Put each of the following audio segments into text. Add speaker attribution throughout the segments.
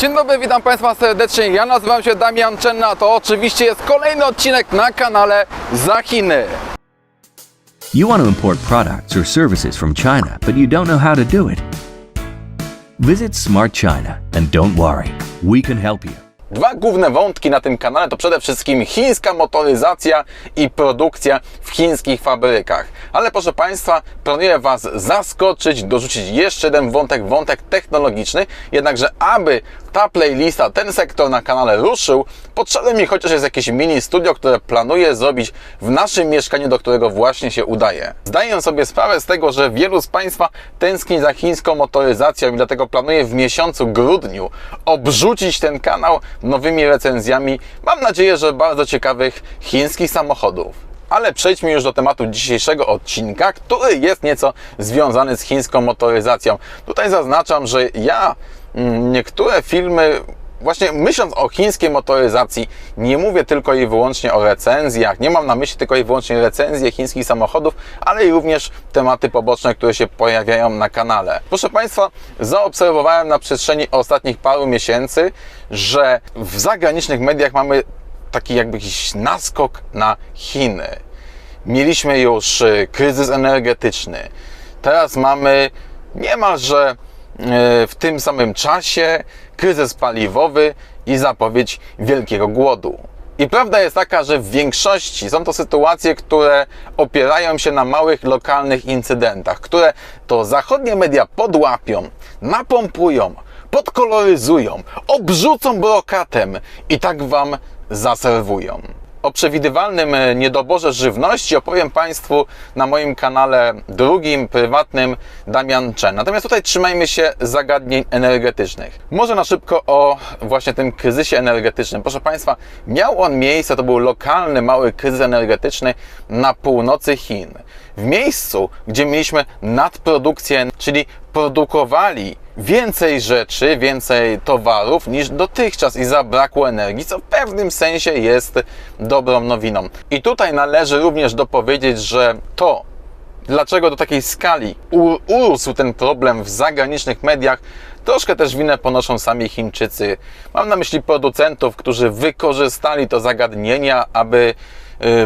Speaker 1: Dzień dobry, witam Państwa serdecznie. Ja nazywam się Damian Czenna. To oczywiście jest kolejny odcinek na kanale Za Chiny.
Speaker 2: You want to import products or services from China, but you don't know how to do it. Visit Smart China and don't worry, we can help you.
Speaker 1: Dwa główne wątki na tym kanale to przede wszystkim chińska motoryzacja i produkcja w chińskich fabrykach. Ale proszę Państwa, planuję Was zaskoczyć, dorzucić jeszcze jeden wątek, wątek technologiczny. Jednakże, aby ta playlista, ten sektor na kanale ruszył, potrzebne mi chociaż jest jakieś mini studio, które planuję zrobić w naszym mieszkaniu, do którego właśnie się udaję. Zdaję sobie sprawę z tego, że wielu z Państwa tęskni za chińską motoryzacją i dlatego planuję w miesiącu grudniu obrzucić ten kanał nowymi recenzjami, mam nadzieję, że bardzo ciekawych chińskich samochodów. Ale przejdźmy już do tematu dzisiejszego odcinka, który jest nieco związany z chińską motoryzacją. Tutaj zaznaczam, że ja mm, niektóre filmy Właśnie myśląc o chińskiej motoryzacji, nie mówię tylko i wyłącznie o recenzjach, nie mam na myśli tylko i wyłącznie recenzje chińskich samochodów, ale i również tematy poboczne, które się pojawiają na kanale. Proszę Państwa, zaobserwowałem na przestrzeni ostatnich paru miesięcy, że w zagranicznych mediach mamy taki jakby jakiś naskok na Chiny. Mieliśmy już y, kryzys energetyczny. Teraz mamy niemalże y, w tym samym czasie kryzys paliwowy i zapowiedź wielkiego głodu. I prawda jest taka, że w większości są to sytuacje, które opierają się na małych, lokalnych incydentach, które to zachodnie media podłapią, napompują, podkoloryzują, obrzucą brokatem i tak Wam zaserwują. O przewidywalnym e, niedoborze żywności opowiem Państwu na moim kanale drugim, prywatnym Damian Chen. Natomiast tutaj trzymajmy się zagadnień energetycznych. Może na szybko o właśnie tym kryzysie energetycznym. Proszę Państwa, miał on miejsce, to był lokalny, mały kryzys energetyczny na północy Chin. W miejscu, gdzie mieliśmy nadprodukcję, czyli produkowali więcej rzeczy, więcej towarów niż dotychczas i zabrakło energii, co w pewnym sensie jest dobrą nowiną. I tutaj należy również dopowiedzieć, że to, dlaczego do takiej skali urósł ten problem w zagranicznych mediach, troszkę też winę ponoszą sami Chińczycy. Mam na myśli producentów, którzy wykorzystali to zagadnienia, aby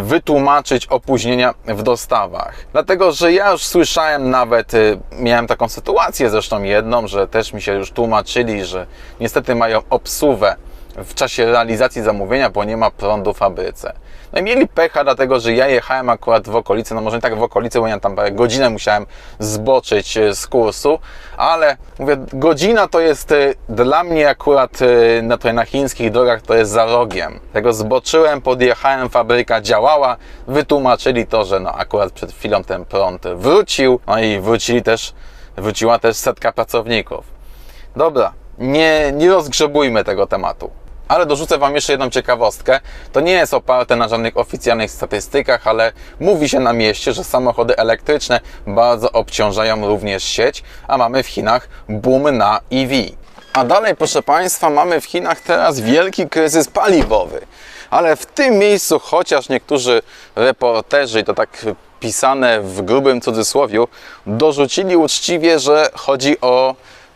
Speaker 1: wytłumaczyć opóźnienia w dostawach. Dlatego, że ja już słyszałem nawet, y, miałem taką sytuację zresztą jedną, że też mi się już tłumaczyli, że niestety mają obsuwę w czasie realizacji zamówienia, bo nie ma prądu w fabryce. No i mieli pecha, dlatego że ja jechałem akurat w okolicy, no może nie tak w okolicy, bo ja tam godzinę musiałem zboczyć e, z kursu, ale mówię, godzina to jest e, dla mnie akurat e, na, tutaj na chińskich drogach to jest za rogiem. Tego zboczyłem, podjechałem, fabryka działała, wytłumaczyli to, że no akurat przed chwilą ten prąd wrócił, no i wrócili też, wróciła też setka pracowników. Dobra, nie, nie rozgrzebujmy tego tematu. Ale dorzucę Wam jeszcze jedną ciekawostkę. To nie jest oparte na żadnych oficjalnych statystykach, ale mówi się na mieście, że samochody elektryczne bardzo obciążają również sieć, a mamy w Chinach boom na EV. A dalej, proszę Państwa, mamy w Chinach teraz wielki kryzys paliwowy. Ale w tym miejscu, chociaż niektórzy reporterzy, to tak pisane w grubym cudzysłowiu, dorzucili uczciwie, że chodzi o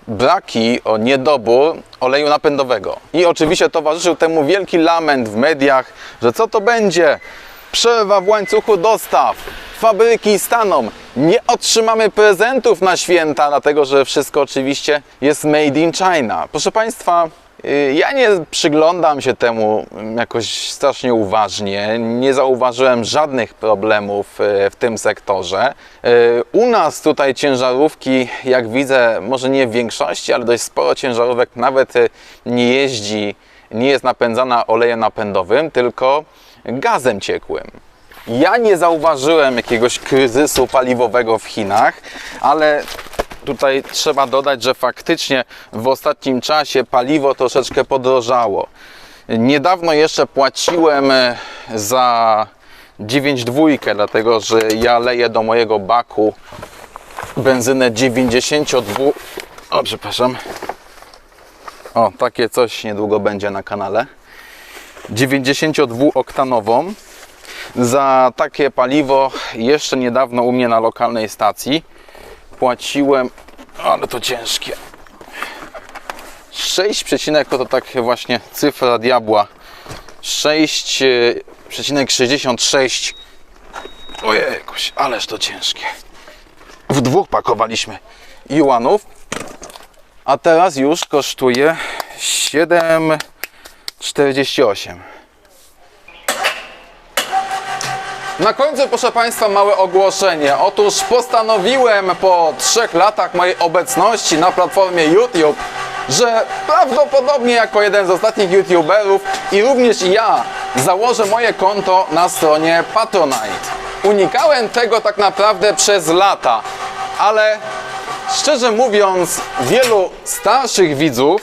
Speaker 1: braki, o niedobór oleju napędowego. I oczywiście towarzyszył temu wielki lament w mediach, że co to będzie? Przerwa w łańcuchu dostaw, fabryki staną, nie otrzymamy prezentów na święta, dlatego że wszystko oczywiście jest made in China. Proszę Państwa, ja nie przyglądam się temu jakoś strasznie uważnie. Nie zauważyłem żadnych problemów y, w tym sektorze. Y, U nas tutaj ciężarówki, jak widzę, może nie w większości, ale dość sporo ciężarówek nawet y, nie jeździ, nie jest napędzana olejem napędowym, tylko gazem ciekłym. Ja nie zauważyłem jakiegoś kryzysu paliwowego w Chinach, ale tutaj trzeba dodać, że faktycznie w ostatnim czasie paliwo troszeczkę podrożało. Niedawno jeszcze płaciłem e, za 9,2, dlatego że ja leję do mojego baku benzynę 92. O, przepraszam. O, takie coś niedługo będzie na kanale. 92-oktanową. Za takie paliwo jeszcze niedawno u mnie na lokalnej stacji płaciłem, ale to ciężkie, 6, to tak właśnie cyfra diabła. 6,66. Ojej, jakoś, ależ to ciężkie. W dwóch pakowaliśmy juanów, a teraz już kosztuje 7,48. Na końcu, proszę Państwa, małe ogłoszenie. Otóż postanowiłem po trzech latach mojej obecności na platformie YouTube, że prawdopodobnie jako jeden z ostatnich YouTuberów i również ja założę moje konto na stronie Patronite. Unikałem tego tak naprawdę przez lata, ale szczerze mówiąc, wielu starszych widzów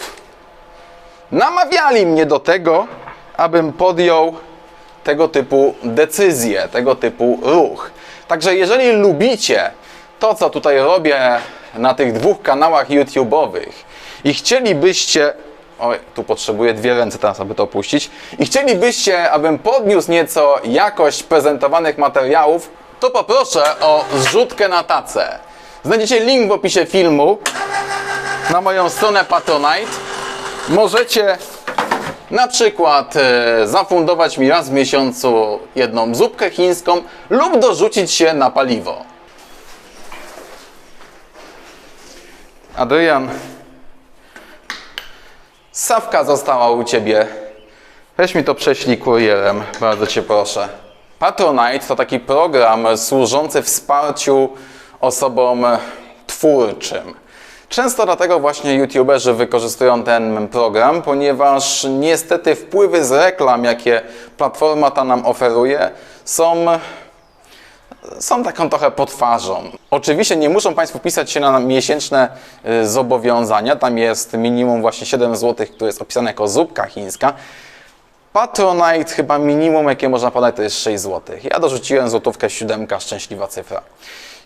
Speaker 1: namawiali mnie do tego, abym podjął tego typu decyzje, tego typu ruch. Także jeżeli lubicie to, co tutaj robię na tych dwóch kanałach YouTube'owych i chcielibyście. Oj, tu potrzebuję dwie ręce teraz, aby to opuścić. I chcielibyście, abym podniósł nieco jakość prezentowanych materiałów, to poproszę o zrzutkę na tacę. Znajdziecie link w opisie filmu na moją stronę Patronite. Możecie na przykład e, zafundować mi raz w miesiącu jedną zupkę chińską lub dorzucić się na paliwo. Adrian, Sawka została u Ciebie. Weź mi to prześlij kurierem, bardzo Cię proszę. Patronite to taki program służący wsparciu osobom twórczym. Często dlatego właśnie YouTuberzy wykorzystują ten program, ponieważ niestety wpływy z reklam, jakie platforma ta nam oferuje, są są taką trochę potwarzą. Oczywiście nie muszą Państwo pisać się na miesięczne y, zobowiązania. Tam jest minimum właśnie 7 zł, które jest opisane jako zupka chińska. Patronite chyba minimum, jakie można podać, to jest 6 zł. Ja dorzuciłem złotówkę siódemka, szczęśliwa cyfra.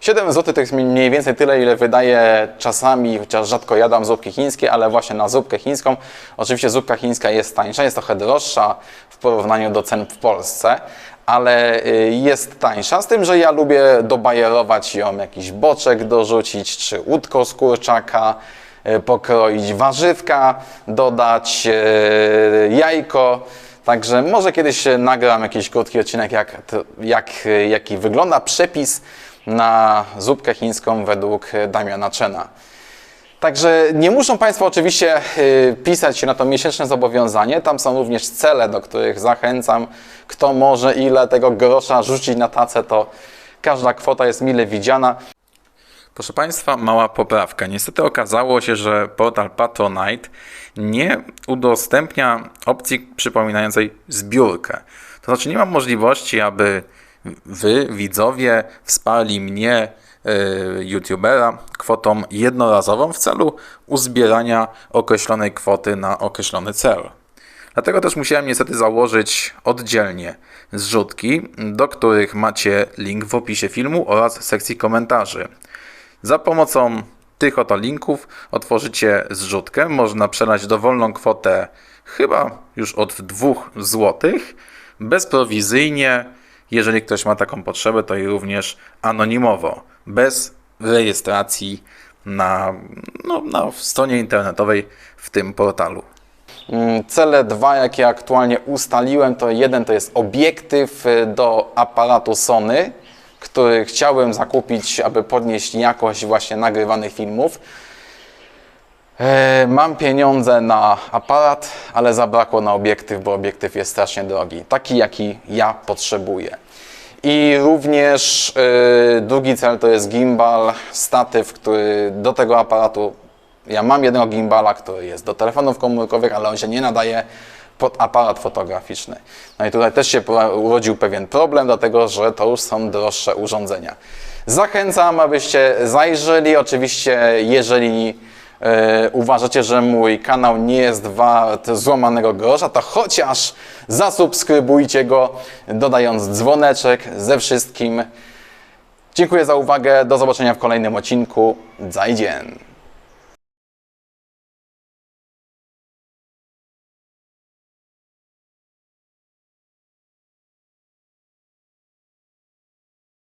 Speaker 1: 7 zł to jest mniej więcej tyle, ile wydaję czasami, chociaż rzadko jadam zupki chińskie, ale właśnie na zupkę chińską. Oczywiście zupka chińska jest tańsza, jest trochę droższa w porównaniu do cen w Polsce, ale y, jest tańsza, z tym, że ja lubię dobajerować ją, jakiś boczek dorzucić, czy łódko z kurczaka, y, pokroić warzywka, dodać y, jajko. Także może kiedyś nagram jakiś krótki odcinek, jak, jak, jaki wygląda przepis na zupkę chińską według Damiana Chena. Także nie muszą Państwo oczywiście y, pisać się na to miesięczne zobowiązanie. Tam są również cele, do których zachęcam. Kto może ile tego grosza rzucić na tacę, to każda kwota jest mile widziana. Proszę Państwa, mała poprawka. Niestety okazało się, że portal Patronite nie udostępnia opcji przypominającej zbiórkę. To znaczy nie mam możliwości, aby Wy, widzowie, wsparli mnie, y, youtubera, kwotą jednorazową w celu uzbierania określonej kwoty na określony cel. Dlatego też musiałem niestety założyć oddzielnie zrzutki, do których macie link w opisie filmu oraz sekcji komentarzy. Za pomocą tych oto linków otworzycie zrzutkę. Można przelać dowolną kwotę chyba już od 2 zł, bezprowizyjnie. Jeżeli ktoś ma taką potrzebę, to i również anonimowo, bez rejestracji na, no, na stronie internetowej w tym portalu. Mm, Cele dwa, jakie aktualnie ustaliłem, to jeden to jest obiektyw y, do aparatu Sony, który chciałbym zakupić, aby podnieść jakość właśnie nagrywanych filmów. E, Mam pieniądze na aparat, ale zabrakło na obiektyw, bo obiektyw jest strasznie drogi. Taki, jaki ja potrzebuję. I również e, drugi cel to jest gimbal, statyw, który do tego aparatu. Ja mam jednego gimbala, który jest do telefonów komórkowych, ale on się nie nadaje pod aparat fotograficzny. No i tutaj też się urodził pewien problem, dlatego że to już są droższe urządzenia. Zachęcam, abyście zajrzeli. Oczywiście, jeżeli uważacie, że mój kanał nie jest wart złamanego grosza, to chociaż zasubskrybujcie go, dodając dzwoneczek ze wszystkim. Dziękuję za uwagę. Do zobaczenia w kolejnym odcinku. Zajdzien.